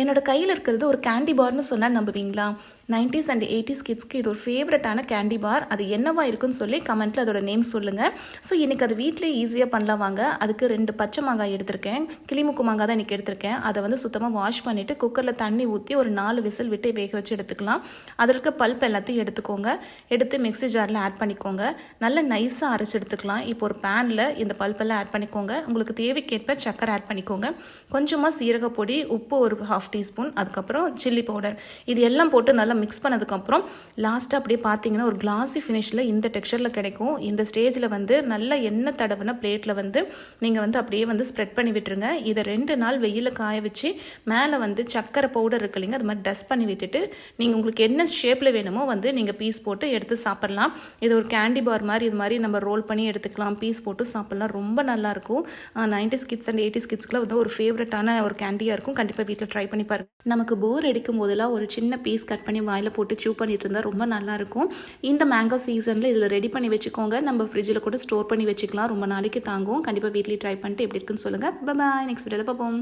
என்னோட கையில் இருக்கிறது ஒரு கேண்டி பார்னு சொன்னால் நம்புவீங்களா? நைன்டிஸ் அண்ட் எயிட்டிஸ் கிட்ஸ்க்கு இது ஒரு ஃபேவரட்டான கேண்டி பார் அது என்னவா இருக்குன்னு சொல்லி கமெண்ட்டில் அதோட நேம் சொல்லுங்கள் ஸோ இன்றைக்கி அது வீட்டிலே ஈஸியாக பண்ணலாம் வாங்க. அதுக்கு ரெண்டு பச்சை மாங்காய் எடுத்திருக்கேன். கிளிமுக்கு மாங்காய் தான் இன்றைக்கி எடுத்திருக்கேன். அதை வந்து சுத்தமாக வாஷ் பண்ணிவிட்டு குக்கரில் தண்ணி ஊற்றி ஒரு நாலு விசில் விட்டு வேக வச்சு எடுத்துக்கலாம். அதில் இருக்க பல்ப் எல்லாத்தையும் எடுத்துக்கோங்க. எடுத்து மிக்ஸி ஜாரில் ஆட் பண்ணிக்கோங்க. நல்ல நைஸாக அரைச்சி எடுத்துக்கலாம். இப்போ ஒரு பேனில் இந்த பல்பெல்லாம் ஆட் பண்ணிக்கோங்க. உங்களுக்கு தேவைக்கேற்ப சக்கரை ஆட் பண்ணிக்கோங்க. கொஞ்சமாக சீரகப்பொடி உப்பு ஒரு ஹாஃப் டீஸ்பூன் அதுக்கப்புறம் சில்லி பவுடர் இது எல்லாம் போட்டு நல்லா மிக்ஸ் பண்ணதுக்கப்புறம் லாஸ்ட்டாக அப்படியே பார்த்தீங்கன்னா ஒரு கிளாஸி ஃபினிஷில் இந்த டெக்ஸ்சரில் கிடைக்கும். இந்த ஸ்டேஜில் வந்து நல்ல எண்ணெய் தடவின பிளேட்டில் வந்து நீங்கள் வந்து அப்படியே வந்து ஸ்ப்ரெட் பண்ணி விட்டுருங்க. இதை ரெண்டு நாள் வெயிலில் காய வச்சு மேலே வந்து சக்கரை பவுடர் இருக்கு இல்லைங்க அது மாதிரி டஸ்ட் பண்ணி விட்டுட்டு நீங்கள் உங்களுக்கு என்ன ஷேப்பில் வேணுமோ வந்து நீங்கள் பீஸ் போட்டு எடுத்து சாப்பிட்லாம். இது ஒரு கேண்டி பார் மாதிரி இது மாதிரி நம்ம ரோல் பண்ணி எடுத்துக்கலாம். பீஸ் போட்டு சாப்பிட்லாம். ரொம்ப நல்லாயிருக்கும் நைன்டிஸ் கிட்ஸ் அண்ட் எயிட்டிஸ் கிட்ஸ்க்குலாம் வந்து ஒரு ஃபேவரட்டான ஒரு கேண்டியாக இருக்கும். கண்டிப்பாக வீட்டில் ட்ரை பண்ணி பாருங்கள் நமக்கு போர் அடிக்கும் போதெல்லாம் ஒரு சின்ன பீஸ் கட் பண்ணி வாயில் போட்டு சூ பண்ணிட்டு இருந்தால் ரொம்ப நல்லாயிருக்கும் இந்த மேங்கோ சீசனில் இதில் ரெடி பண்ணி வச்சுக்கோங்க. நம்ம ஃப்ரிட்ஜில் கூட ஸ்டோர் பண்ணி வச்சுக்கலாம். ரொம்ப நாளைக்கு தாங்கும். கண்டிப்பாக வீட்லேயே ட்ரை பண்ணிட்டு எப்படி இருக்குன்னு சொல்லுங்கள் பாய் நெக்ஸ்ட் வீடியோவில் பார்ப்போம்.